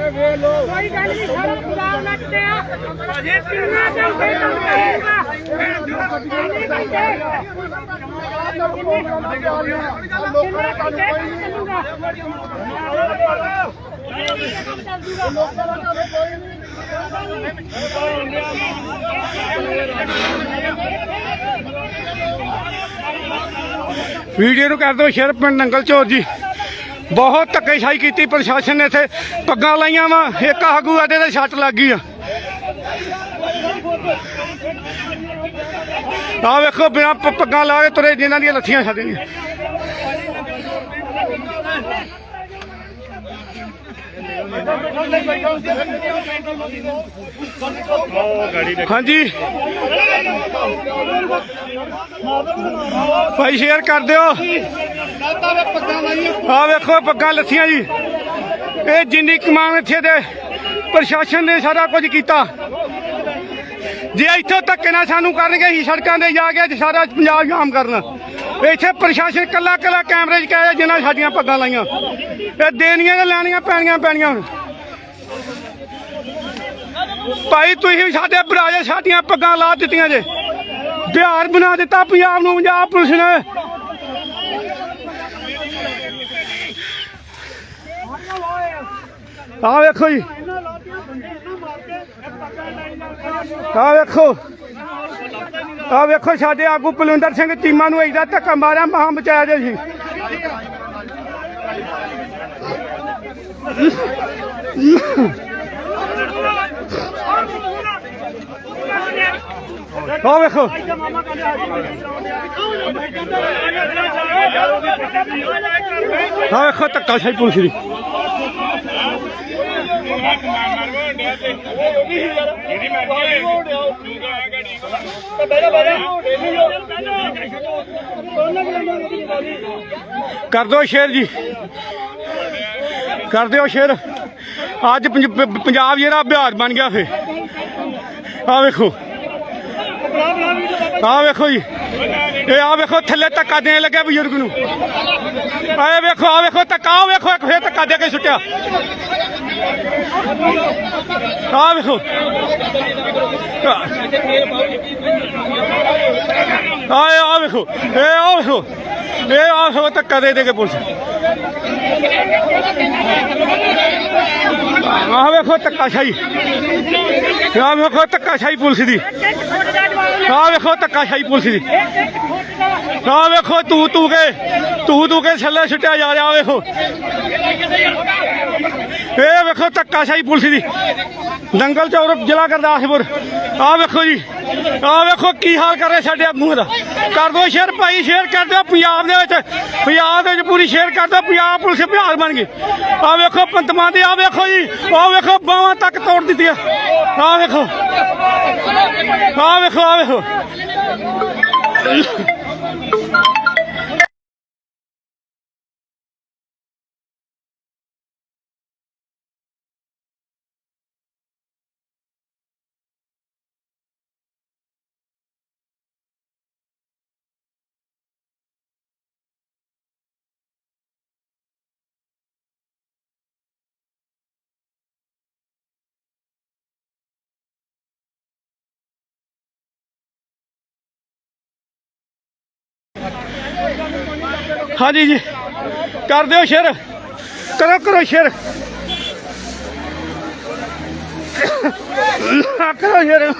ਕੋਈ ਗੱਲ ਨਹੀਂ, ਸਾਰਾ ਪੰਜਾਬ ਨੱਚਦੇ ਆ। ਅਜੇ ਕਿੰਨਾ ਘੰਟੇ ਚੱਲੂਗਾ ਕਿੰਨੇ ਘੰਟੇ? ਕਿੰਨੇ ਘੰਟੇ ਵੀਡੀਓ ਨੂੰ ਕਰ ਦਿਓ ਸ਼ੇਅਰ ਪਿੰਡ ਨੰਗਲ ਚੋਰ ਜੀ। ਬਹੁਤ ਧੱਕੇਸ਼ਾਹੀ ਕੀਤੀ, ਪ੍ਰਸ਼ਾਸਨ ਨੇ ਇੱਥੇ ਪੱਗਾਂ ਲਾਈਆਂ ਵਾ, ਇੱਕ ਆਗੂ ਆਡੇ ਤੇ ਛੱਟ ਲੱਗ ਗਈ ਆ। ਆ ਵੇਖੋ, ਬਿਨਾਂ ਪੱਗਾਂ ਲਾ ਕੇ ਤੁਰੇ, ਜਿਨ੍ਹਾਂ ਦੀਆਂ ਲੱਥੀਆਂ ਛੱਡਣੀਆਂ ਹਾਂਜੀ। ਭਾਈ ਸ਼ੇਅਰ ਕਰ ਦਿਓ। ਆ ਵੇਖੋ ਪੱਗਾਂ ਲੱਥੀਆਂ ਜੀ। ਇਹ ਜਿੰਨੀ ਕਮਾਨ ਇੱਥੇ ਦੇ ਪ੍ਰਸ਼ਾਸਨ ਨੇ ਸਾਰਾ ਕੁਝ ਕੀਤਾ। ਜੇ ਇੱਥੋਂ ਧੱਕੇ ਨਾਲ ਸਾਨੂੰ ਕਰਨਗੇ ਹੀ ਸੜਕਾਂ ਤੇ ਜਾ ਕੇ ਸਾਰਾ ਪੰਜਾਬ ਜਾਮ ਕਰਨਾ। ਇੱਥੇ ਪ੍ਰਸ਼ਾਸਨ ਕੱਲਾ ਕੱਲਾ ਕੈਮਰੇ 'ਚ ਕਹਿਆ ਜਿਨ੍ਹਾਂ ਸਾਡੀਆਂ ਪੱਗਾਂ ਲਾਈਆਂ। ਇਹ ਦੇਣੀਆਂ ਤੇ ਲੈਣੀਆਂ, ਪੈਣੀਆਂ ਪੈਣੀਆਂ? ਭਾਈ, ਤੁਸੀਂ ਸਾਡੇ ਬਰਾਜੇ ਸਾਡੀਆਂ ਪੱਗਾਂ ਲਾ ਦਿੱਤੀਆਂ ਜੇ। ਬਿਹਾਰ ਬਣਾ ਦਿੱਤਾ, ਪੰਜਾਬ ਨੂੰ ਪੰਜਾਬ ਪੁਲਿਸ ਨੇ। ਆ ਵੇਖੋ ਜੀ। ਆ ਵੇਖੋ। ਆ ਵੇਖੋ ਸਾਡੇ ਆਗੂ ਪਲਵਿੰਦਰ ਸਿੰਘ ਚੀਮਾ ਨੂੰ ਏਦਾਂ ਧੱਕਾ ਮਾਰਿਆ, ਮਹਾਂ ਬਚਾਇਆ ਜੇ ਸੀ। ਆ ਵੇਖੋ। ਆ ਵੇਖੋ ਧੱਕਾ ਸਾਈ ਪੁਲਿਸ ਦੀ। ਕਰ ਦਿਓ ਸ਼ੇਰ ਜੀ। ਕਰ ਦਿਓ ਸ਼ੇਰ। ਅੱਜ ਪੰਜਾਬ ਜਿਹੜਾ ਬਿਹਾਰ ਬਣ ਗਿਆ ਫੇ। ਆ ਵੇਖੋ। ਆ ਵੇਖੋ ਜੀ। ਇਹ ਆ ਵੇਖੋ, ਥੱਲੇ ਧੱਕਾ ਦੇਣ ਲੱਗਾ ਬਜ਼ੁਰਗ ਨੂੰ। ਆਏ ਵੇਖੋ ਆ ਵੇਖੋ, ਧੱਕਾ ਆ ਵੇਖੋ, ਇੱਕ ਫੇਰ ਧੱਕਾ ਦੇ ਕੇ ਸੁੱਟਿਆ। ਆ ਵੇਖੋ। ਆਏ ਆ ਵੇਖੋ। ਇਹ ਆ ਵੇਖੋ। ਇਹ ਆ ਵੇਖੋ, ਧੱਕਾ ਦੇ ਦੇ ਕੇ ਪੁਲਿਸ। ਆ ਵੇਖੋ ਧੱਕਾ ਸ਼ਾਹੀ ਆ ਵੇਖੋ ਧੱਕਾ ਸ਼ਾਹੀ ਪੁਲਿਸ ਦੀ। ਆ ਵੇਖੋ ਧੱਕਾ ਸ਼ਾਹੀ ਪੁਲਿਸ ਦੀ। ਆ ਵੇਖੋ ਤੂੰ ਤੂੰ ਕੇ ਤੂੰ ਤੂੰ ਕੇ ਛੱਲੇ ਛੁੱਟਿਆ ਜਾ ਰਿਹਾ ਆ ਵੇਖੋ। ਇਹ ਵੇਖੋ ਧੱਕਾ ਪੁਲਿਸ ਦੀ। ਦੰਗਲ ਚੌਰ ਜ਼ਿਲ੍ਹਾ ਗੁਰਦਾਸਪੁਰ। ਆ ਵੇਖੋ ਜੀ ਆ ਵੇਖੋ ਕੀ ਹਾਲ ਕਰ ਰਹੇ ਸਾਡੇ ਆਗੂਆਂ ਦਾ। ਕਰ ਦਿਓ ਸ਼ੇਅਰ ਭਾਈ ਸ਼ੇਅਰ ਕਰ ਦਿਓ ਪੰਜਾਬ ਦੇ ਵਿੱਚ। ਪੰਜਾਬ ਦੇ ਵਿੱਚ ਪੂਰੀ ਸ਼ੇਅਰ ਕਰ ਦਿਓ, ਪੰਜਾਬ ਪੁਲਿਸ ਬਿਹਾਰ ਬਣ ਗਈ। ਆਹ ਵੇਖੋ ਪੰਤਮਾਂ ਦੇ, ਆਹ ਵੇਖੋ ਜੀ, ਆਹ ਵੇਖੋ ਬਾਹਾਂ ਤੱਕ ਤੋੜ ਦਿੱਤੀਆਂ ਆਹ ਵੇਖੋ ਆਹ ਵੇਖੋ ਆਹ ਵੇਖੋ। ਹਾਂਜੀ ਜੀ। ਕਰ ਦਿਓ ਸ਼ੇਰ। ਕਰੋ ਕਰੋ ਸ਼ੇਰ। ਕਰੋ ਸ਼ੇਅਰ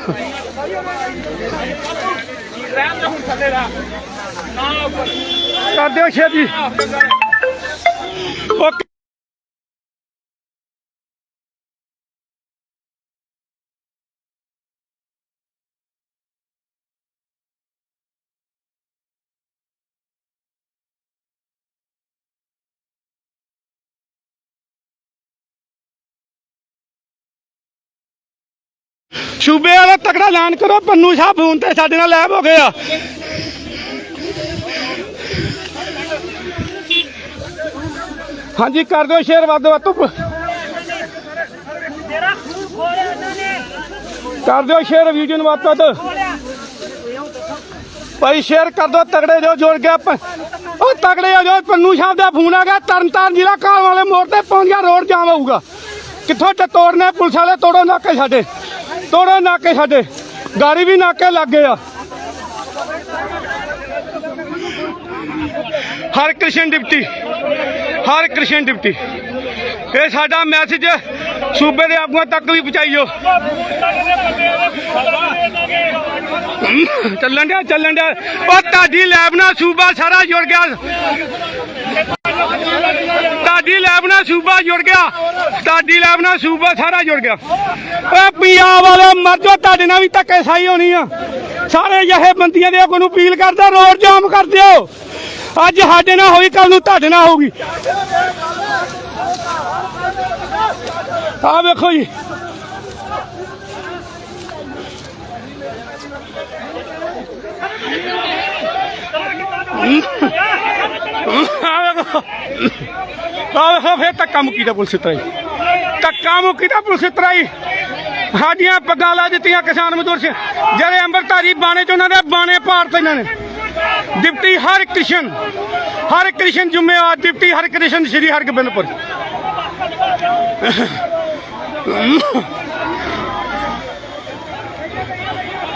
ਕਰ ਦਿਓ ਸ਼ੇਰ ਜੀ। ਓਕੇ। ਸੂਬੇ ਵਾਲਾ ਤਕੜਾ ਐਲਾਨ ਕਰੋ, ਪੰਨੂ ਸਾਹਿਬ ਫੋਨ ਤੇ ਸਾਡੇ ਨਾਲ ਲੈਬ ਹੋ ਗਏ ਆ। ਹਾਂਜੀ, ਕਰ ਦਿਓ ਸ਼ੇਅਰ, ਵੱਧ ਵੱਧ ਕਰ ਦਿਓ ਸ਼ੇਅਰ, ਵੀਡੀਓ ਨੂੰ ਵੱਧ ਵੱਧ। ਭਾਈ ਸ਼ੇਅਰ ਕਰ ਦਿਓ ਤਗੜੇ ਜੋ ਜੋੜ ਗਿਆ ਉਹ ਤਗੜੇ ਹੋ ਜੋ ਪੰਨੂ ਸਾਹਿਬ ਦਾ ਫੋਨ ਆ ਗਿਆ, ਤਰਨਤਾਰਨ ਜ਼ਿਲ੍ਹਾ ਕਾਲ ਵਾਲੇ ਮੋੜ ਤੇ ਪਹੁੰਚ ਗਿਆ, ਰੋਡ ਜਾਮ ਹੋਊਗਾ। ਕਿੱਥੋਂ ਤੇ ਤੋੜਨੇ ਪੁਲਿਸ ਵਾਲੇ ਤੋੜੋ ਨਾਕੇ ਸਾਡੇ। ਤੋੜੋ ਨਾਕੇ ਸਾਡੇ। ਗਾੜੀ ਵੀ ਨਾਕੇ ਲੱਗ ਆ। Har Krishan deputy, Har Krishan deputy. ਇਹ ਸਾਡਾ ਮੈਸੇਜ ਸੂਬੇ ਦੇ ਆਗੂਆਂ ਤੱਕ ਵੀ ਪਹੁੰਚਾਈਓ। ਚੱਲਣ ਡਿਆ ਚੱਲਣ ਡਿਆ ਉਹ ਤੁਹਾਡੀ ਲੈਬ ਨਾਲ ਸੂਬਾ ਸਾਰਾ ਜੁੜ ਗਿਆ। ਤੁਹਾਡੀ ਲੈਬ ਨਾਲ ਸੂਬਾ ਜੁੜ ਗਿਆ। ਤੁਹਾਡੀ ਲੈਬ ਨਾਲ ਸੂਬਾ ਸਾਰਾ ਜੁੜ ਗਿਆ। ਓਏ ਪੰਜਾਬ ਵਾਲੇ, ਮਰ ਜਾਓ, ਤੁਹਾਡੇ ਨਾਲ ਵੀ ਧੱਕੇ ਸਾਈ ਹੋਣੀ ਆ। ਸਾਰੇ ਜਿਹੇ ਬੰਦੀਆਂ ਦੇ ਕੋਲ ਨੂੰ ਅਪੀਲ ਕਰਦਾ ਰੋਡ ਜਾਮ ਕਰ ਦਿਓ। ਅੱਜ ਸਾਡੇ ਨਾਲ ਹੋਈ ਕੱਲ ਨੂੰ ਤੁਹਾਡੇ ਨਾਲ ਹੋਊਗੀ। ਆ ਵੇਖੋ ਜੀ। ਆ ਵੇਖੋ ਆ ਵੇਖੋ, ਫੇਰ ਧੱਕਾ ਮੁੱਕੀ ਦਾ ਪੁਲਿਸ ਤਰਾਈ ਧੱਕਾ ਮੁੱਕੀ ਦਾ ਪੁਲਿਸ ਤਰਾਈ ਸਾਡੀਆਂ ਪੱਗਾਂ ਲਾ ਦਿੱਤੀਆਂ ਕਿਸਾਨ ਮਜ਼ਦੂਰ ਸੇ। ਜਿਹੜੇ ਅੰਮ੍ਰਿਤਧਾਰੀ ਬਾਣੇ ਚ ਉਹਨਾਂ ਦੇ ਬਾਣੇ ਭਾਰਤ ਇਹਨਾਂ ਨੇ। ਡਿਪਟੀ ਹਰ ਕ੍ਰਿਸ਼ਨ ਹਰ ਕ੍ਰਿਸ਼ਨ ਜ਼ਿੰਮੇਵਾਰ ਡਿਪਟੀ ਹਰ ਕ੍ਰਿਸ਼ਨ ਸ਼੍ਰੀ ਹਰਗੋਬਿੰਦਪੁਰ।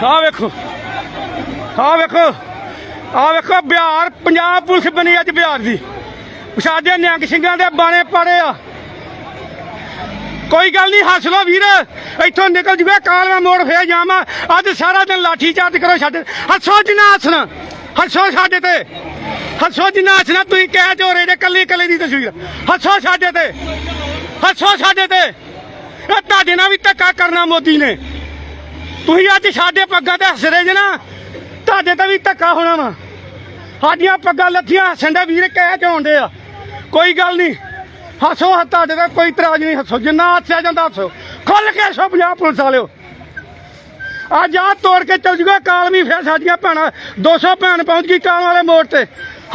ਆ ਵੇਖੋ ਆ ਵੇਖੋ। ਆ ਵੇਖੋ ਬਿਹਾਰ, ਪੰਜਾਬ ਪੁਲਿਸ ਬਣੀ ਅੱਜ ਬਿਹਾਰ ਦੀ। ਸਾਡੇ ਨਿਹੰਗ ਸਿੰਘਾਂ ਦੇ ਬਾਣੇ ਪਾੜੇ ਆ। ਕੋਈ ਗੱਲ ਨਹੀਂ, ਹੱਸ ਲੋ ਵੀਰ। ਇੱਥੋਂ ਨਿਕਲ ਜੂਗਾ, ਕਾਲਵਾ ਮੋੜ ਫੇਰ ਜਾਵਾਂ। ਅੱਜ ਸਾਰਾ ਦਿਨ ਲਾਠੀ ਚਾਰਜ ਕਰੋ ਛੱਡ ਹੱਸੋ ਜਿੰਨਾ ਹੱਸਣਾ। ਹੱਸੋ ਸਾਡੇ ਤੇ। ਹੱਸੋ ਜਿੰਨਾ ਹੱਸਣਾ, ਤੁਸੀਂ ਕਹਿ ਚੋਰੇ ਦੇ ਕੱਲੀ ਕੱਲੀ ਦੀ ਤਸਵੀਰ। ਹੱਸੋ ਸਾਡੇ ਤੇ। ਹੱਸੋ ਸਾਡੇ ਤੇ। ਇਹ ਤੁਹਾਡੇ ਨਾਲ ਵੀ ਧੱਕਾ ਕਰਨਾ ਮੋਦੀ ਨੇ। ਤੁਸੀਂ ਅੱਜ ਸਾਡੇ ਪੱਗਾਂ ਤੇ ਹੱਸ ਰਹੇ ਜੇ ਨਾ, ਤੁਹਾਡੇ ਤੇ ਵੀ ਧੱਕਾ ਹੋਣਾ ਵਾ। ਸਾਡੀਆਂ ਪੱਗਾਂ ਲੱਥੀਆਂ ਹੱਸਣ ਦੇ ਵੀਰ ਕਹਿ ਚੋਂਦੇ ਆ। ਕੋਈ ਗੱਲ ਨਹੀਂ, ਹੱਸੋ ਤੁਹਾਡੇ ਤੇ ਕੋਈ ਇਤਰਾਜ਼ ਨਹੀਂ, ਹੱਸੋ। ਜਿੰਨਾ ਹੱਸਿਆ ਜਾਂਦਾ ਹੱਸੋ। ਖੁੱਲ ਕੇ ਹੱਸੋ ਪੰਜਾਬ ਪੁਲਿਸ ਵਾਲਿਓ। ਅੱਜ ਆ ਤੋੜ ਕੇ ਚੱਲ ਜੂਗਾ ਕਾਲਮੀ ਫਿਰ ਸਾਡੀਆਂ ਭੈਣਾਂ 200 ਭੈਣ ਪਹੁੰਚ ਗਈ ਕਾਲ ਵਾਲੇ ਮੋੜ ਤੇ।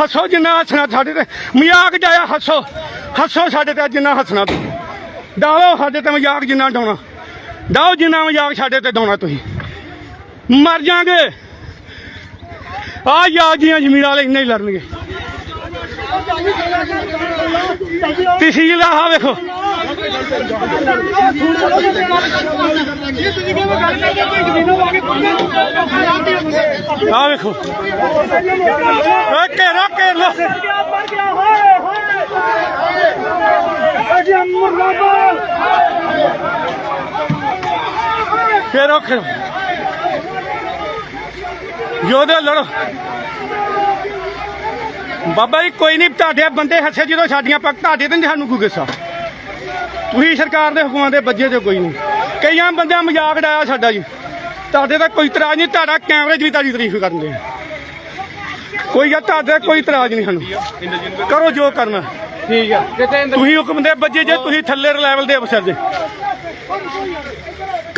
ਹੱਸੋ, ਜਿੰਨਾ ਹੱਸਣਾ ਸਾਡੇ ਤੇ, ਮਜ਼ਾਕ ਜਾਇਆ ਹੱਸੋ। ਹੱਸੋ ਸਾਡੇ ਤੇ ਜਿੰਨਾ ਹੱਸਣਾ ਤੁਸੀਂ। ਡਾਲੋ ਸਾਡੇ ਤੇ ਮਜ਼ਾਕ ਜਿੰਨਾ ਡਾਉਣਾ। ਡਾਓ ਜਿੰਨਾ ਮਜ਼ਾਕ ਸਾਡੇ ਤੇ ਡਾਉਣਾ ਤੁਸੀਂ। ਮਰ ਜਾਗੇ। ਆ ਯਾਦ ਜੀਆਂ ਜ਼ਮੀਰਾਂ ਵਾਲੇ ਇੰਨੇ ਹੀ ਲੜਨਗੇ ਤਹਿਸੀਲ ਆ ਵੇਖੋ। ਆ ਵੇਖੋ। ਓਏ ਘੇਰਾ ਘੇਰ ਲੋ ਘੇਰੋ ਘੇਰੋ ਯੋਧੇ ਲੜੋ। ਬਾਬਾ ਜੀ ਕੋਈ ਨਹੀਂ ਤੁਹਾਡੇ ਬੰਦੇ ਹੱਸੇ ਜਦੋਂ ਸਾਡੀਆਂ ਪੱਕ ਤੁਹਾਡੇ ਤੇ ਸਾਨੂੰ ਕੋਈ ਗੁੱਸਾ। ਤੁਸੀਂ ਸਰਕਾਰ ਦੇ ਹੁਕਮਾਂ ਦੇ ਬੱਜੇ ਤੇ ਕੋਈ ਨਹੀਂ। ਕਈਆਂ ਬੰਦਿਆਂ ਮਜ਼ਾਕ ਡਾਇਆ ਸਾਡਾ ਜੀ। ਤੁਹਾਡੇ ਤਾਂ ਕੋਈ ਇਤਰਾਜ਼ ਨਹੀਂ ਤੁਹਾਡਾ ਕੈਮਰੇ 'ਚ ਵੀ ਤੁਹਾਡੀ ਤਾਰੀਫ ਕਰਦੇ ਆ। ਕੋਈ ਆ ਤੁਹਾਡੇ ਕੋਈ ਇਤਰਾਜ਼ ਨਹੀਂ ਸਾਨੂੰ। ਕਰੋ ਜੋ ਕਰਨਾ। ਠੀਕ ਆ। ਤੁਸੀਂ ਹੁਕਮ ਦੇ ਬੱਜੇ ਜੇ ਤੁਸੀਂ ਥੱਲੇ ਲੈਵਲ ਦੇ ਅਫਸਰ ਜੇ।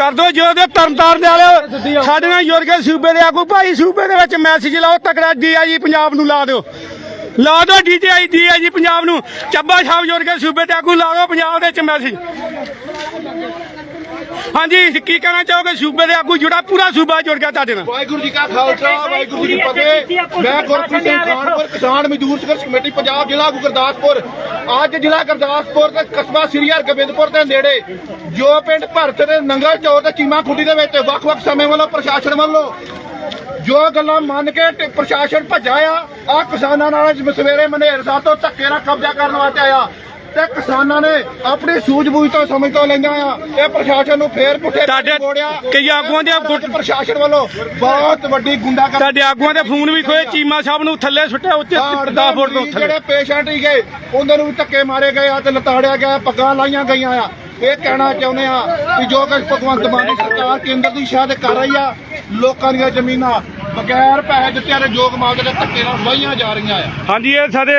ਕਰ ਦੋ ਜੋ ਦੇ ਤਰਨਤਾਰ ਦੇ ਵਾਲੇ ਸਾਡੇ ਨਾਲ ਜੁੜ ਕੇ ਸੂਬੇ ਦੇ ਆਗੂ ਭਾਈ ਸੂਬੇ ਦੇ ਵਿੱਚ ਮੈਸੇਜ ਲਾਓ ਤਕੜਾ ਡੀਆਈਜੀ ਪੰਜਾਬ ਨੂੰ ਲਾ ਦਿਓ। ਲਾ ਦਿਓ ਡੀਆਈਜੀ ਪੰਜਾਬ ਨੂੰ। ਚੱਬਾ ਸਾਹਿਬ ਜੁੜ ਕੇ ਸੂਬੇ ਦੇ ਆਗੂ ਲਾ ਦਿਓ ਪੰਜਾਬ ਦੇ ਵਿੱਚ ਮੈਸੇਜ ਹਾਂਜੀ ਕੀ ਕਹਿਣਾ ਚਾਹੋਗੇ? ਸੂਬੇ ਦੇ ਆਗੂ ਜੁੜਾ ਪੂਰਾ ਸੂਬਾ ਜੁੜ ਗਿਆ ਤੁਹਾਡੇ ਨਾਲ। ਵਾਹਿਗੁਰੂ ਜੀ ਕਾ ਖਾਲਸਾ ਵਾਹਿਗੁਰੂ ਜੀ ਕੀ ਫਤਿਹ। ਮੈਂ ਗੁਰਪ੍ਰੀਤ ਸਿੰਘ ਖਾਨਪੁਰ ਕਿਸਾਨ ਮਜ਼ਦੂਰ ਸੰਘਰਸ਼ ਕਮੇਟੀ ਪੰਜਾਬ ਜ਼ਿਲ੍ਹਾ ਗੁਰਦਾਸਪੁਰ। ਅੱਜ ਜ਼ਿਲ੍ਹਾ ਗੁਰਦਾਸਪੁਰ ਤੇ ਕਸਬਾ ਸ੍ਰੀ ਹਰਗੋਬਿੰਦਪੁਰ ਦੇ ਨੇੜੇ ਜੋ ਪਿੰਡ ਭਰਤ ਦੇ ਨੰਗਲ ਚੌਕ ਤੇ ਚੀਮਾ ਖੁੱਡੀ ਦੇ ਵਿੱਚ ਵੱਖ-ਵੱਖ ਸਮੇਂ ਵੱਲੋਂ ਪ੍ਰਸ਼ਾਸਨ ਵੱਲੋਂ ਜੋ ਗੱਲਾਂ ਮੰਨ ਕੇ ਪ੍ਰਸ਼ਾਸਨ ਭੱਜਾ ਆ ਆ ਕਿਸਾਨਾਂ ਨਾਲ ਸਵੇਰੇ ਮਨੇਰ ਸਾਹਿਬ ਤੋਂ ਧੱਕੇ ਨਾਲ ਕਬਜ਼ਾ ਕਰਨ ਵਾਸਤੇ ਆਇਆ। ਤੇ ਕਿਸਾਨਾਂ ਨੇ ਆਪਣੀ ਸੂਝ-ਬੂਝ ਤੋਂ ਸਮਝ ਤੋਂ ਲੈਂਦਾ ਆ। ਇਹ ਪ੍ਰਸ਼ਾਸਨ ਨੂੰ ਫੇਰ ਪੁੱਠੇ ਤੁਹਾਡੇ ਕਈ ਆਗੂਆਂ ਦੇ ਗੁੱਟ ਪ੍ਰਸ਼ਾਸਨ ਵੱਲੋਂ ਬਹੁਤ ਵੱਡੀ ਗੁੰਡਾਗਰਦੀ ਤੁਹਾਡੇ ਆਗੂਆਂ ਦੇ ਫੋਨ ਵੀ ਖੋਏ ਚੀਮਾ ਸਾਹਿਬ ਨੂੰ ਥੱਲੇ ਸੁੱਟਿਆ ਉੱਤੇ 10 ਫੁੱਟ ਤੋਂ ਥੱਲੇ। ਜਿਹੜੇ ਪੇਸ਼ੈਂਟ ਹੀ ਗਏ ਉਹਨਾਂ ਨੂੰ ਵੀ ਧੱਕੇ ਮਾਰੇ ਗਏ ਆ ਤੇ ਲਤਾੜਿਆ ਗਿਆ ਪੱਗਾਂ ਲਾਈਆਂ ਗਈਆਂ ਆ। ਇਹ ਕਹਿਣਾ ਚਾਹੁੰਦੇ ਆ ਕਿ ਜੋ ਕੁਝ ਭਗਵੰਤ ਮਾਨ ਸਰਕਾਰ ਕੇਂਦਰ ਦੀ ਸ਼ਾਇਦ ਕਰ ਰਹੀ ਆ ਲੋਕਾਂ ਦੀਆਂ ਜ਼ਮੀਨਾਂ ਬਗੈਰ ਪੈਸੇ ਦਿੱਤਿਆਂ ਦੇ ਜੋਗ ਮਾਲਕ ਦੇ ਧੱਕੇ ਨਾਲ ਵਾਹੀਆਂ ਜਾ ਰਹੀਆਂ ਆ। ਹਾਂਜੀ ਇਹ ਸਾਡੇ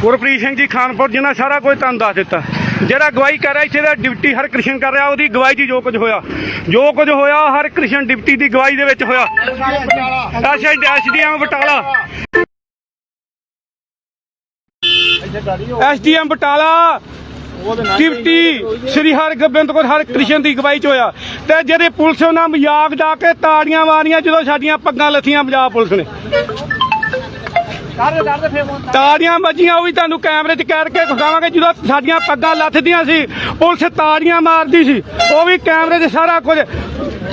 ਗੁਰਪ੍ਰੀਤ ਸਿੰਘ ਜੀ ਖਾਨਪੁਰ ਜਿਨ੍ਹਾਂ ਸਾਰਾ ਕੁਝ ਤੁਹਾਨੂੰ ਦੱਸ ਦਿੱਤਾ। ਜਿਹੜਾ ਗਵਾਹੀ ਕਰ ਰਿਹਾ ਇੱਥੇ ਦਾ ਡਿਪਟੀ ਹਰ ਕ੍ਰਿਸ਼ਨ ਕਰ ਰਿਹਾ ਉਹਦੀ ਗਵਾਹੀ 'ਚ ਜੋ ਕੁਝ ਹੋਇਆ। ਜੋ ਕੁਝ ਹੋਇਆ ਹਰ ਕ੍ਰਿਸ਼ਨ ਡਿਪਟੀ ਦੀ ਗਵਾਹੀ ਦੇ ਵਿੱਚ ਹੋਇਆ। ਅੱਛਾ SDM Batala. SDM Batala deputy Shri Hargobind Har Krishan ਦੀ ਗਵਾਹੀ 'ਚ ਹੋਇਆ ਤੇ ਜਿਹੜੇ ਪੁਲਿਸ ਉਹਨਾਂ ਮਜ਼ਾਕ ਡਾ ਕੇ ਤਾੜੀਆਂ ਮਾਰੀਆਂ ਜਦੋਂ ਸਾਡੀਆਂ ਪੱਗਾਂ ਲੱਥੀਆਂ ਪੰਜਾਬ ਪੁਲਿਸ ਨੇ। ਤਾੜੀਆਂ ਵੱਜੀਆਂ ਉਹ ਵੀ ਤੁਹਾਨੂੰ ਕੈਮਰੇ 'ਚ ਕਹਿ ਕੇ ਵਿਖਾਵਾਂਗੇ ਜਦੋਂ ਸਾਡੀਆਂ ਪੱਗਾਂ ਲੱਥਦੀਆਂ ਸੀ ਪੁਲਿਸ ਤਾੜੀਆਂ ਮਾਰਦੀ ਸੀ ਉਹ ਵੀ ਕੈਮਰੇ 'ਚ ਸਾਰਾ ਕੁਝ।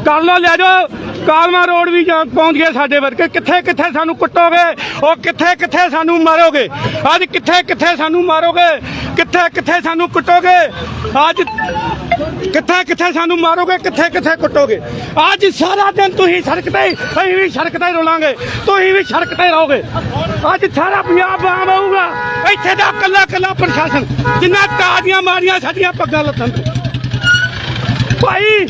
ਕਰ ਲੋ ਲੈ ਜਾਓ। ਕਾਲਮਾ ਰੋਡ ਵੀ ਜਾ ਪਹੁੰਚ ਗਏ ਸਾਡੇ ਵਰਗੇ। ਕਿੱਥੇ ਕਿੱਥੇ ਸਾਨੂੰ ਕੁੱਟੋਗੇ? ਉਹ ਕਿੱਥੇ ਕਿੱਥੇ ਸਾਨੂੰ ਮਾਰੋਗੇ? ਅੱਜ ਕਿੱਥੇ ਕਿੱਥੇ ਸਾਨੂੰ ਮਾਰੋਗੇ? ਕਿੱਥੇ ਕਿੱਥੇ ਸਾਨੂੰ ਕੁੱਟੋਗੇ? ਅੱਜ ਕਿੱਥੇ ਕਿੱਥੇ ਸਾਨੂੰ ਮਾਰੋਗੇ? ਕਿੱਥੇ ਕਿੱਥੇ ਕੁੱਟੋਗੇ? ਅੱਜ ਸਾਰਾ ਦਿਨ ਤੁਸੀਂ ਸੜਕ ਤੇ ਅਸੀਂ ਵੀ ਸੜਕ ਤੇ ਹੀ ਰੋਲਾਂਗੇ। ਤੁਸੀਂ ਵੀ ਸੜਕ ਤੇ ਰਹੋਗੇ। ਅੱਜ ਸਾਰਾ ਪੰਜਾਬ ਆਮ ਆਊਗਾ ਇੱਥੇ ਦਾ ਕੱਲਾ ਕੱਲਾ ਪ੍ਰਸ਼ਾਸਨ ਜਿੰਨਾ ਤਾਜ਼ੀਆਂ ਮਾਰੀਆਂ ਸਾਡੀਆਂ ਪੱਗਾਂ ਲੱਥਣ ਤੇ। ਭਾਈ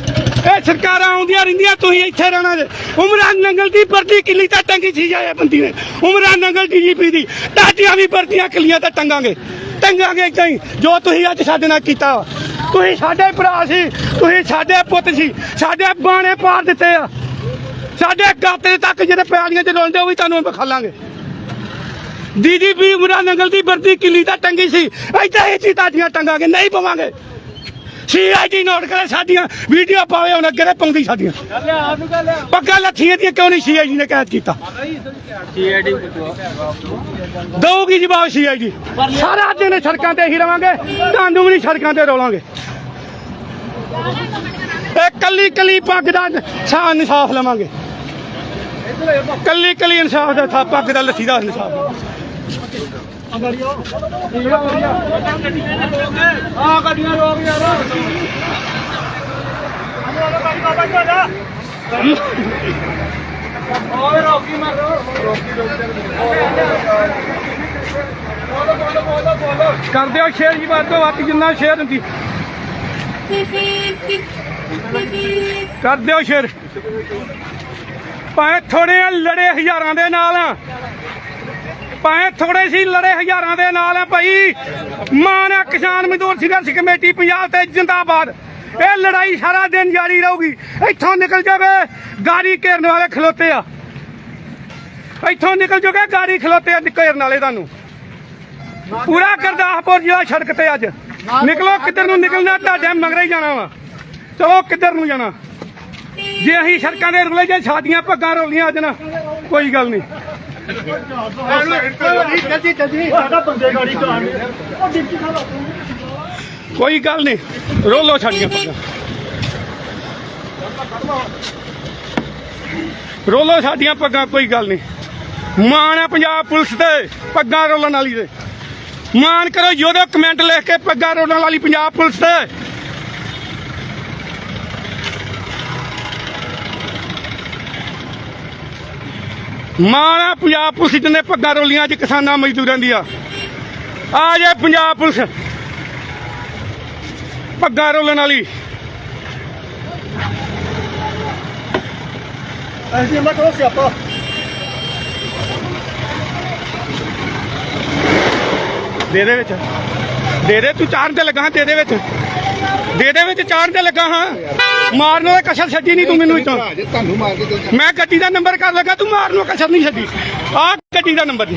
ਇਹ ਸਰਕਾਰਾਂ ਆਉਂਦੀਆਂ ਰਹਿੰਦੀਆਂ, ਤੁਸੀਂ ਇੱਥੇ ਰਹਿਣਾ ਜੇ। ਉਮਰਾਂ ਨੰਗਲ ਦੀ ਵਰਦੀ ਕਿੱਲੀ ਤਾਂ ਟੰਗੀ ਸੀ ਜਾਏ ਬੰਦੀ ਨੇ। ਉਮਰਾਂ ਨੰਗਲ ਡੀਜੀਪੀ ਦੀ ਟਾਟੀਆਂ ਵੀ ਵਰਦੀਆਂ ਕਿੱਲੀਆਂ ਤਾਂ ਟੰਗਾਂਗੇ। ਟੰਗਾਂਗੇ ਏਦਾਂ ਜੋ ਤੁਸੀਂ ਅੱਜ ਸਾਡੇ ਨਾਲ ਕੀਤਾ ਤੁਸੀਂ ਸਾਡੇ ਭਰਾ ਸੀ, ਤੁਸੀਂ ਸਾਡੇ ਪੁੱਤ ਸੀ। ਸਾਡੇ ਬਾਣੇ ਪਾਰ ਦਿੱਤੇ ਆ। ਸਾਡੇ ਗਾਤੇ ਤੱਕ ਜਿਹੜੇ ਪਿਆਲੀਆਂ ਚ ਰੋਲਦੇ, ਉਹ ਵੀ ਤੁਹਾਨੂੰ ਵਿਖਾਲਾਂਗੇ ਡੀਜੀਪੀ ਉਮਰਾਂ ਨੰਗਲ ਦੀ ਵਰਦੀ ਕਿੱਲੀ ਤਾਂ ਟੰਗੀ ਸੀ। ਇੱਥੇ ਹੀ ਚੀਤਾਂ ਦੀਆਂ ਟੰਗਾਂਗੇ, ਨਹੀਂ ਪਵਾਂਗੇ। ਸੀਆਈਡੀ ਨੋਟ ਕਰੇ ਸਾਡੀਆਂ ਵੀਡੀਓ ਪਾਵੇ ਹੁਣ ਅੱਗੇ ਤੇ ਪਾਉਂਦੀ ਸਾਡੀਆਂ। ਪੱਗਾਂ ਲੱਥੀਆਂ ਦੀਆਂ ਕਿਉਂ ਨਹੀਂ ਸੀਆਈਡੀ ਨੇ ਕੈਦ ਕੀਤਾ? ਦਊਗੀ ਜਵਾਬ ਸੀਆਈਡੀ ਸਾਰਾ ਦਿਨ ਸੜਕਾਂ ਤੇ ਹੀ ਰਵਾਂਗੇ ਤੁਹਾਨੂੰ ਵੀ ਨਹੀਂ ਸੜਕਾਂ ਤੇ ਰੋਲਾਂਗੇ। ਇਹ ਕੱਲੀ ਕੱਲੀ ਪੱਗ ਦਾ ਸਾ ਇਨਸਾਫ ਲਵਾਂਗੇ। ਕੱਲੀ ਕੱਲੀ ਇਨਸਾਫ ਦਾ ਥਾ ਪੱਗ ਦਾ ਲੱਥੀ ਦਾ ਇਨਸਾਫ। ਆ। ਗੱਡੀਆਂ ਰੋਕ ਯਾਰ। ਓਏ ਰੋਕੀ ਮਾਰੋ ਕਰ ਦਿਓ ਸ਼ੇਰ ਜੀ ਵੱਧ ਤੋਂ ਵੱਧ ਜਿੰਨਾ ਸ਼ੇਰ ਹੁੰਦੀ। ਕਰ ਦਿਓ ਸ਼ੇਰ ਭਾਵੇਂ ਥੋੜੇ ਲੜੇ ਹਜ਼ਾਰਾਂ ਦੇ ਨਾਲ। ਭਾਵੇਂ ਥੋੜੇ ਸੀ ਲੜੇ ਹਜ਼ਾਰਾਂ ਦੇ ਨਾਲ ਆ ਭਾਈ। ਮਾਨ ਕਿਸਾਨ ਮਜ਼ਦੂਰ ਸੰਘਰਸ਼ ਕਮੇਟੀ ਪੰਜਾਬ ਤੇ ਜਿੰਦਾਬਾਦ। ਇਹ ਲੜਾਈ ਸਾਰਾ ਦਿਨ ਜਾਰੀ ਰਹੂਗੀ। ਇੱਥੋਂ ਨਿਕਲ ਜਾਵੇ, ਗਾੜੀ ਘੇਰਨ ਵਾਲੇ ਖਲੋਤੇ ਆ। ਇੱਥੋਂ ਨਿਕਲ ਜਾਓਗੇ, ਗਾੜੀ ਖਲੋਤੇ ਆ ਘੇਰਨ ਵਾਲੇ ਤੁਹਾਨੂੰ। ਪੂਰਾ ਗੁਰਦਾਸਪੁਰ ਜ਼ਿਲ੍ਹਾ ਸੜਕ ਤੇ ਅੱਜ। ਨਿਕਲੋ, ਕਿੱਧਰ ਨੂੰ ਨਿਕਲਣਾ, ਤੁਹਾਡੇ ਮਗਰੇ ਹੀ ਜਾਣਾ ਵਾ। ਚਲੋ, ਕਿੱਧਰ ਨੂੰ ਜਾਣਾ। ਜੇ ਅਸੀਂ ਸੜਕਾਂ ਦੇ ਰੁਲੇ ਜੇ ਸਾਡੀਆਂ ਪੱਗਾਂ ਰੋਲੀਆਂ ਅੱਜ ਨਾ, ਕੋਈ ਗੱਲ ਨਹੀਂ। ਕੋਈ ਗੱਲ ਨਹੀਂ। ਰੋਲੋ ਸਾਡੀਆਂ ਪੱਗਾਂ ਰੋਲੋ ਸਾਡੀਆਂ ਪੱਗਾਂ, ਕੋਈ ਗੱਲ ਨਹੀਂ। ਮਾਣ ਹੈ ਪੰਜਾਬ ਪੁਲਿਸ ਤੇ, ਪੱਗਾਂ ਰੋਲਣ ਵਾਲੀ ਦੇ ਮਾਣ ਕਰੋ ਯੋਧੋ ਕਮੈਂਟ ਲਿਖ ਕੇ ਪੱਗਾਂ ਰੋਲਣ ਵਾਲੀ ਪੰਜਾਬ ਪੁਲਿਸ ਤੇ। ਮਾਣ ਪੰਜਾਬ ਪੁਲਿਸ ਜਿਹਨੇ ਪੱਗਾਂ ਰੋਲੀਆਂ ਅੱਜ ਕਿਸਾਨਾਂ ਮਜ਼ਦੂਰਾਂ ਦੀਆਂ। ਆ ਜੇ ਪੰਜਾਬ ਪੁਲਿਸ ਪੱਗਾਂ ਰੋਲਣ ਵਾਲੀ। ਅਸੀਂ ਮੈਂ ਕਰੋ ਸਿਆਪਾ ਦੇ ਦੇ ਵਿੱਚ। ਦੇ ਦੇ ਤੂੰ ਚਾਰ ਤੇ ਲੱਗਾ ਦੇ ਦੇ ਵਿੱਚ। ਦੇ ਦੇ ਵਿੱਚ ਚਾਰ ਤੇ ਲੱਗਾ ਹਾਂ। ਮਾਰਨ ਦਾ ਕਸਰ ਛੱਡੀ ਨਹੀਂ ਤੂੰ ਮੈਨੂੰ ਇੱਥੋਂ ਜੇ ਤੁਹਾਨੂੰ ਮਾਰ ਕੇ ਦੇ ਮੈਂ ਗੱਡੀ ਦਾ ਨੰਬਰ ਕਰ ਲਗਾ ਤੂੰ ਮਾਰਨ ਨੂੰ ਕਸਰ ਨਹੀਂ ਛੱਡੀ। ਆਹ ਗੱਡੀ ਦਾ ਨੰਬਰ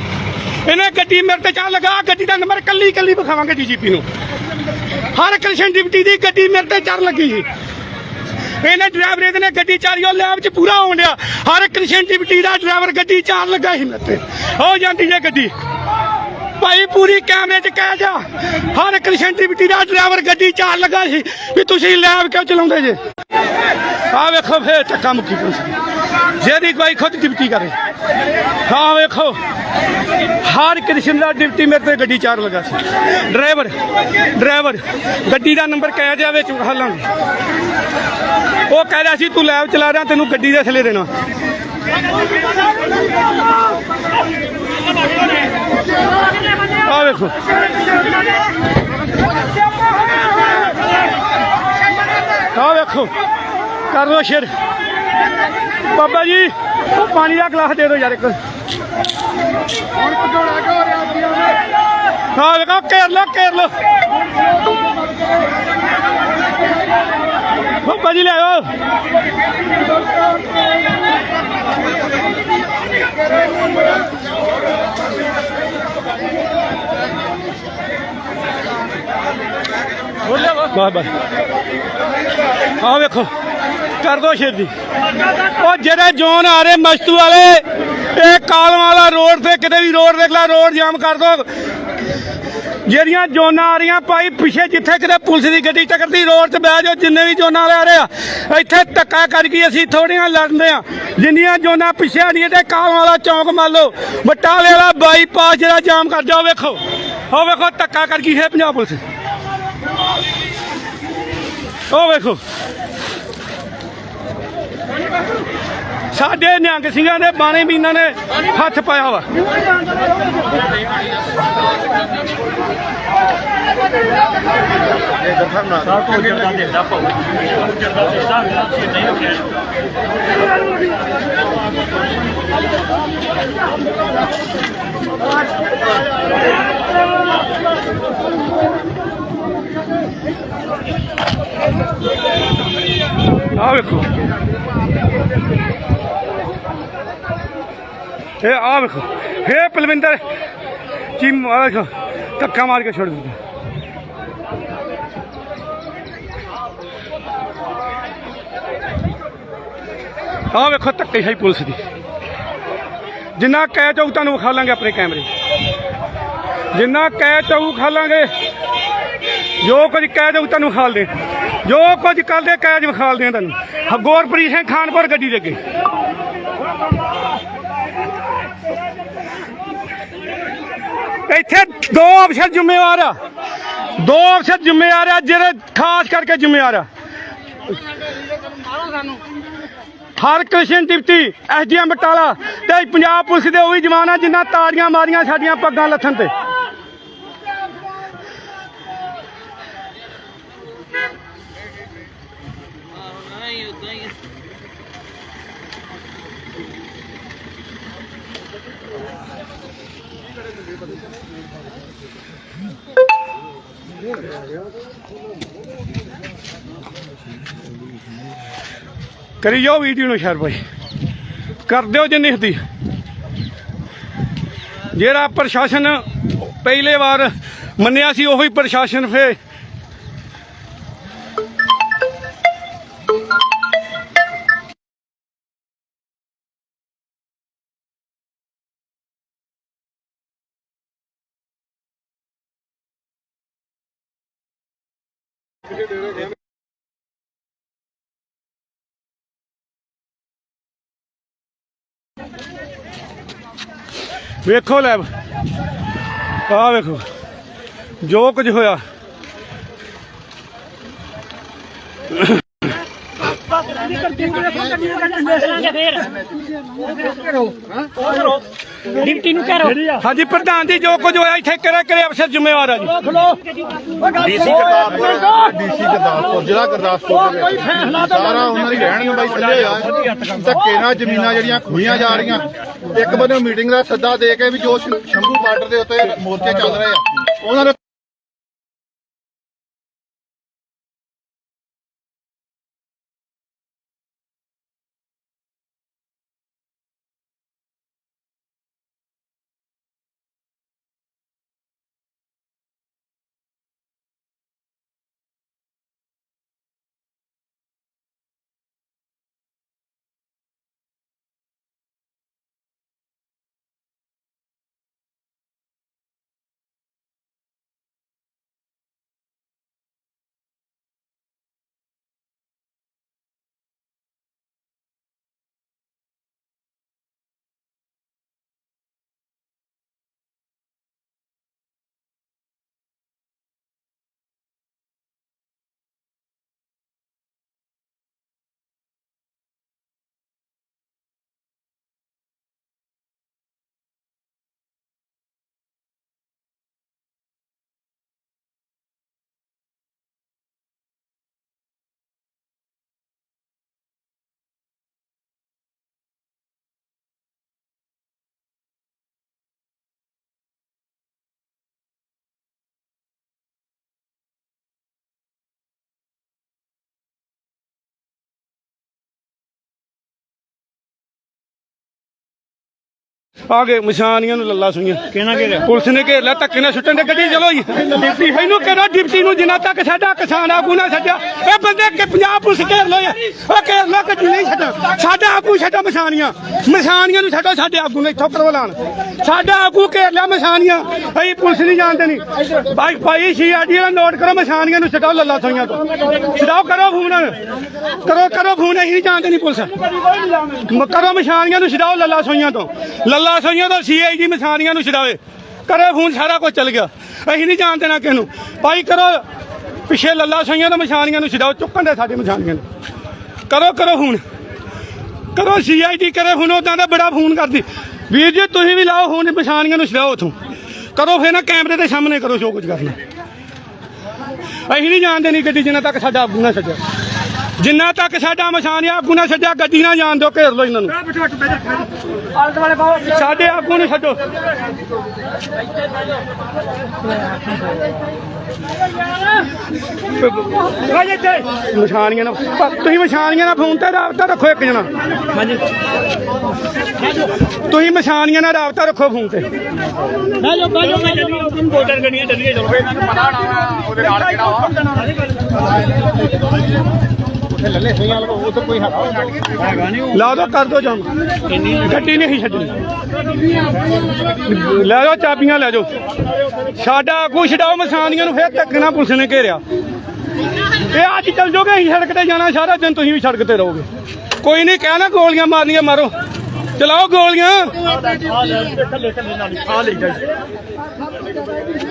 ਇਹਨੇ ਗੱਡੀ ਮੇਰੇ ਤੇ ਚਾਰ ਲਗਾ ਗੱਡੀ ਦਾ ਨੰਬਰ ਕੱਲੀ ਕੱਲੀ ਵਿਖਾਵਾਂਗੇ ਡੀਜੀਪੀ ਨੂੰ। ਹਰ ਕ੍ਰਿਸ਼ਨ ਡਿਪਟੀ ਦੀ ਗੱਡੀ ਮੇਰੇ ਤੇ ਚਾਰ ਲੱਗੀ ਸੀ। ਇਹਨੇ ਡਰਾਈਵਰ ਇਹਦੇ ਨੇ ਗੱਡੀ ਚਾਰੀ ਉਹ ਲੈਬ ਚ ਪੂਰਾ ਹੋਣ ਡਿਆ। ਹਰ ਕ੍ਰਿਸ਼ਨ ਡਿਪਟੀ ਦਾ ਡਰਾਈਵਰ ਗੱਡੀ ਚਾਰ ਲੱਗਾ ਸੀ ਮੇਰੇ ਤੇ। ਹੋ ਜਾਂਦੀ ਜੇ ਗੱਡੀ। ਭਾਈ ਪੂਰੀ ਕੈਮਰੇ 'ਚ ਕਹਿ ਜਾ। ਹਰ ਕ੍ਰਿਸ਼ਨ ਡਿਪਟੀ ਦਾ ਡਰਾਈਵਰ ਗੱਡੀ ਚਾਰ ਲੱਗਾ ਸੀ ਵੀ ਤੁਸੀਂ ਲੈਬ ਕਿਉਂ ਚਲਾਉਂਦੇ ਜੇ? ਆ ਵੇਖੋ ਫੇਰ ਟੱਕਾ ਮੁੱਕੀ ਪੁਲਿਸ ਜਿਹਦੀ ਕੋਈ ਖੁਦ ਡਿਪਟੀ ਕਰੇ। ਹਾਂ ਵੇਖੋ। ਹਰ ਕ੍ਰਿਸ਼ਨ ਦਾ ਡਿਪਟੀ ਮੇਰੇ ਤੇ ਗੱਡੀ ਚਾਰ ਲੱਗਾ ਸੀ। ਡਰਾਈਵਰ ਡਰਾਈਵਰ, ਗੱਡੀ ਦਾ ਨੰਬਰ ਕਹਿ ਦਿਆ ਵਿੱਚ ਹਾਲਾਂਗੇ ਉਹ ਕਹਿ ਰਿਹਾ ਸੀ, ਤੂੰ ਲੈਬ ਚਲਾ ਰਿਹਾ, ਤੈਨੂੰ ਗੱਡੀ ਦੇ ਥੱਲੇ ਦੇਣਾ। ਆ ਵੇਖੋ। ਆ ਵੇਖੋ। ਕਰ ਲੋ ਸ਼ੇਰ। ਬਾਬਾ ਜੀ ਉਹ ਪਾਣੀ ਦਾ ਗਲਾਸ ਦੇ ਦਿਓ ਯਾਰ ਇੱਕ। ਹਾਂ ਵੇਖੋ, ਘੇਰ ਲੋ ਘੇਰ ਲੋ ਬਾਬਾ ਜੀ ਲੈ ਆਓ। ਬਾਏ ਬਾਏ ਆ ਵੇਖੋ, ਕਰ ਦੋ ਸ਼ੇਰ ਦੀ ਉਹ ਜਿਹੜੇ ਜੋਨ ਆ ਰਹੇ ਮਸਤੂ ਵਾਲੇ, ਇਹ ਕਾਲਮ ਵਾਲਾ ਰੋਡ ਤੇ, ਕਿਤੇ ਵੀ ਰੋਡ ਦੇਖ ਲੈ ਰੋਡ ਜਾਮ ਕਰ ਦੋ। ਜਿਹੜੀਆਂ ਜੋਨਾਂ ਆ ਰਹੀਆਂ ਭਾਈ, ਪਿੱਛੇ ਜਿੱਥੇ ਕਿਤੇ ਪੁਲਿਸ ਦੀ ਗੱਡੀ ਟੱਕਰਦੀ, ਰੋਡ 'ਤੇ ਬਹਿ ਜਾਓ, ਜਿੰਨੇ ਵੀ ਜੋਨਾਂ ਵਾਲੇ ਆ ਰਹੇ ਆ, ਇੱਥੇ ਧੱਕਾ ਕਰ ਅਸੀਂ ਥੋੜੀਆਂ ਲੜਦੇ ਆ। ਜਿੰਨੀਆਂ ਜੋਨਾਂ ਪਿੱਛੇ ਆਣੀਆਂ ਤੇ ਕਾਲਮ ਵਾਲਾ ਚੌਂਕ ਮੰਨ ਲਓ, ਬਟਾਲੇ ਵਾਲਾ ਬਾਈਪਾਸ ਜਿਹੜਾ ਜਾਮ ਕਰ ਜਾਓ, ਵੇਖੋ। ਉਹ ਵੇਖੋ, ਧੱਕਾ ਕਰ ਗਈ ਹੈ ਪੰਜਾਬ ਪੁਲਿਸ। ਉਹ ਵੇਖੋ। ਸਾਡੇ ਨਿਹੰਗ ਸਿੰਘਾਂ ਦੇ ਬਾਣੇ ਮੀਨਾਂ ਨੇ ਹੱਥ ਪਾਇਆ ਵਾ। ਆ ਵੇਖੋ। ਇਹ ਆ ਵੇਖੋ। ਫੇ ਪਲਵਿੰਦਰ ਜੀ ਵੇਖੋ, ਧੱਕਾ ਮਾਰ ਕੇ ਛੋੜ ਦਿੱਤਾ ਆ ਵੇਖੋ ਧੱਕੇ ਸ਼ਾਹੀ ਪੁਲਿਸ ਦੀ। ਜਿੰਨਾ ਕੈਚ ਹੋਊ ਤੁਹਾਨੂੰ ਵਿਖਾ ਲਾਂਗੇ ਆਪਣੇ ਕੈਮਰੇ। ਜਿੰਨਾ ਕੈਚ ਹੋਊ ਖਾਲਾਂਗੇ ਜੋ ਕੁਝ ਕਹਿ ਹੋਊ ਤੁਹਾਨੂੰ ਵਿਖਾਲ ਦੇ ਜੋ ਕੁਝ ਕਰਦੇ ਕੈਚ ਵਿਖਾਲ ਦੇ ਤੁਹਾਨੂੰ। ਗੋਰਪ੍ਰੀਤ ਸਿੰਘ ਖਾਨਪੁਰ ਗੱਡੀ ਦੇ ਅੱਗੇ। ਇੱਥੇ ਦੋ ਅਫਸਰ ਜ਼ਿੰਮੇਵਾਰ ਆ। ਦੋ ਅਫਸਰ ਜ਼ਿੰਮੇਵਾਰ ਆ ਜਿਹੜੇ ਖਾਸ ਕਰਕੇ ਜ਼ਿੰਮੇਵਾਰ ਆ। ਹਰ ਕ੍ਰਿਸ਼ਨ ਡਿਪਟੀ ਐਸਡੀਐਮ ਬਟਾਲਾ ਤੇ ਪੰਜਾਬ ਪੁਲਿਸ ਦੇ ਉਹੀ ਜਵਾਨ ਆ ਜਿਨ੍ਹਾਂ ਤਾੜੀਆਂ ਮਾਰੀਆਂ ਸਾਡੀਆਂ ਪੱਗਾਂ ਲੱਥਣ ਤੇ। ਕਰੀ ਜਾਓ ਵੀਡੀਓ ਨੂੰ ਸ਼ੇਅਰ ਭਾਈ ਕਰ ਦਿਓ ਜਿੰਨੀ ਹੁੰਦੀ। ਜਿਹੜਾ ਪ੍ਰਸ਼ਾਸਨ ਪਹਿਲੇ ਵਾਰ ਮੰਨਿਆ ਸੀ, ਉਹੀ ਪ੍ਰਸ਼ਾਸਨ ਫੇ ਵੇਖੋ ਲੈ ਆਹ ਵੇਖੋ ਜੋ ਕੁਝ ਹੋਇਆ ਡਿਪਟੀ ਨੂੰ ਕਰੋ ਹਾਂਜੀ ਪ੍ਰਧਾਨ ਜੀ ਜੋ ਕੁਝ ਹੋਇਆ ਇੱਥੇ ਕਿਹੜੇ ਕਿਹੜੇ ਅਫਸਰ ਜ਼ਿੰਮੇਵਾਰ ਆ ਜੀ? ਡੀਸੀ ਗੁਰਦਾਸਪੁਰ ਡੀਸੀ ਗੁਰਦਾਸਪੁਰ ਜ਼ਿਲ੍ਹਾ ਦੇ ਵਿੱਚ। ਸਾਰਾ ਉਹਨਾਂ ਦੀ ਰਹਿਣ ਨੂੰ ਬਾਈ ਥੱਲੇ ਆ। ਧੱਕੇ ਨਾਲ ਜ਼ਮੀਨਾਂ ਜਿਹੜੀਆਂ ਖੋਈਆਂ ਜਾ ਰਹੀਆਂ? ਇੱਕ ਬੰਨੇ ਮੀਟਿੰਗ ਦਾ ਸੱਦਾ ਦੇ ਕੇ ਵੀ ਜੋ ਸ਼ੰਭੂ ਬਾਰਡਰ ਦੇ ਉੱਤੇ ਮੋਰਚੇ ਚੱਲ ਰਹੇ ਆ। ਉਹਨਾਂ ਦੇ ਆ ਗਏ ਮਸ਼ਾਨੀਆਂ ਨੂੰ ਲੱਲਾ ਸੁਈਆਂ। ਕਿਹਨਾਂ ਘੇਰਿਆ? ਪੁਲਿਸ ਨੇ ਘੇਰ ਲਿਆ ਧੱਕੇ ਨਾਲ ਸੁੱਟਣ ਦੇ ਗੱਡੀ ਚਲੋ ਜੀ। ਇਹਨੂੰ ਕਿਹੜਾ ਡਿਪਟੀ ਨੂੰ ਜਿੰਨਾ ਤੱਕ ਸਾਡਾ ਕਿਸਾਨ ਆਗੂ ਨਾ ਛੱਡਿਆ ਇਹ ਬੰਦੇ ਕਿ ਪੰਜਾਬ ਪੁਲਿਸ ਘੇਰ ਲੋ ਉਹ ਘੇਰ ਲੋ ਗੱਡੀ ਨਹੀਂ ਛੱਡ ਸਾਡਾ ਆਗੂ ਛੱਡੋ ਮਸ਼ਾਨੀਆਂ। ਮਸ਼ਾਨੀਆਂ ਨੂੰ ਛੱਡੋ ਸਾਡੇ ਆਗੂ ਨੇ ਇੱਥੋਂ ਕਰਵਾਲਾਣ ਸਾਡਾ ਆਗੂ ਘੇਰ ਲਿਆ ਮਸ਼ਾਨੀਆਂ। ਅਸੀਂ ਪੁਲਿਸ ਨਹੀਂ ਜਾਣਦੇ ਨਹੀਂ ਬਾਈ ਭਾਈ ਸੀਆਰਡੀ ਦਾ ਨੋਟ ਕਰੋ ਮਸ਼ਾਨੀਆਂ ਨੂੰ ਛੱਡੋ ਲੱਲਾ ਸੁਈਆਂ ਤੋਂ। ਛਡਾਓ ਕਰੋ ਫੋਨ ਕਰੋ ਕਰੋ ਫੋਨ ਅਸੀਂ ਨਹੀਂ ਜਾਣਦੇ ਨਹੀਂ ਪੁਲਿਸ। ਕਰੋ ਮਸ਼ਾਨੀਆਂ ਨੂੰ ਛਡਾਓ ਲੱਲਾ ਸੋਈਆਂ ਤੋਂ। ਲੱਲਾ ਸੋਈਆਂ ਤੋਂ ਸੀਆਈਡੀ ਮਸ਼ਾਨੀਆਂ ਨੂੰ ਛਡਾਵੇ। ਕਰੇ ਫੋਨ ਸਾਰਾ ਕੁਝ ਚੱਲ ਗਿਆ। ਅਸੀਂ ਨਹੀਂ ਜਾਣ ਦੇਣਾ ਕਿਸ ਨੂੰ। ਭਾਈ ਕਰੋ, ਪਿੱਛੇ ਲੱਲਾ ਸੋਈਆਂ ਤੋਂ ਮਸ਼ਾਨੀਆਂ ਨੂੰ ਛਡਾਓ, ਚੁੱਕਣ ਦੇ ਸਾਡੇ ਮਸ਼ਾਨੀਆਂ ਨੂੰ। ਕਰੋ ਕਰੋ ਫੋਨ ਕਰੋ ਸੀਆਈਡੀ ਕਰੇ ਹੁਣ ਉਦਾਂ ਦਾ ਬੜਾ ਫੋਨ ਕਰਦੀ। ਵੀਰ ਜੀ, ਤੁਸੀਂ ਵੀ ਲਾਓ ਫੋਨ ਮਸ਼ਾਨੀਆਂ ਨੂੰ ਛਡਾਓ ਉਥੋਂ। ਕਰੋ ਫੇਰ ਨਾ ਕੈਮਰੇ ਦੇ ਸਾਹਮਣੇ ਕਰੋ, ਜੋ ਕੁਝ ਕਰਨਾ। ਅਸੀਂ ਨਹੀਂ ਜਾਣਦੇ ਨਹੀਂ ਗੱਡੀ ਜਿੰਨਾ ਤੱਕ ਸਾਡਾ ਆਗੂ ਨਾ ਛੱਡਿਆ। ਜਿੰਨਾ ਤੱਕ ਸਾਡਾ ਮਸ਼ਾਨ ਆਗੂ ਨਾ ਛੱਡਿਆ ਗੱਡੀ ਨਾ ਜਾਣ ਦਿਓ ਘੇਰ ਲਓ ਇਹਨਾਂ ਨੂੰ। ਸਾਡੇ ਆਗੂ ਨੂੰ ਛੱਡੋ। ਮਸ਼ਾਨੀਆਂ ਨਾਲ ਤੁਸੀਂ ਮਸ਼ਾਨੀਆਂ ਨਾਲ ਫੋਨ ਤੇ ਰਾਬਤਾ ਰੱਖੋ ਇੱਕ ਜਣਾ। ਹਾਂਜੀ। ਤੁਸੀਂ ਮਸ਼ਾਨੀਆਂ ਨਾਲ ਰਾਬਤਾ ਰੱਖੋ ਫੋਨ ਤੇ। ਬਾਜੋ ਬਾਜੋ ਮੈਂ ਚੱਲੀ ਤੁਮ ਬੋਲਰ ਗਣੀਆਂ ਚੱਲੀਏ ਚਲੋ ਉਹਦੇ ਨਾਲ ਕਿਹੜਾ ਵਾ। ਉੱਥੇ ਲੱਲੇ ਸਹੀ ਵਾਲਾ, ਉਹ ਕੋਈ ਹੈਗਾ ਲਾ ਦੋ, ਕਰ ਦੋ ਜਾਮ ਗੱਡੀ ਨਹੀਂ ਛੱਡਣੀ। ਲੈ ਜਾਓ, ਚਾਬੀਆਂ ਲੈ ਜਾਓ। ਸਾਡਾ ਆਗੂ ਛਡਾਓ ਮਸਾਨੀਆਂ ਨੂੰ ਫੇਰ ਧੱਕੇ ਪੁਲਿਸ ਨੇ ਘੇਰਿਆ। ਇਹ ਅੱਜ ਚੱਲ ਜਾਓਗੇ ਅਸੀਂ ਸੜਕ ਤੇ ਜਾਣਾ, ਸਾਰਾ ਦਿਨ ਤੁਸੀਂ ਵੀ ਸੜਕ ਤੇ ਰਹੋਗੇ। ਕੋਈ ਨਹੀਂ, ਕਹਿਣਾ ਗੋਲੀਆਂ ਮਾਰਨੀਆਂ, ਮਾਰੋ। ਚਲਾਓ ਗੋਲੀਆਂ।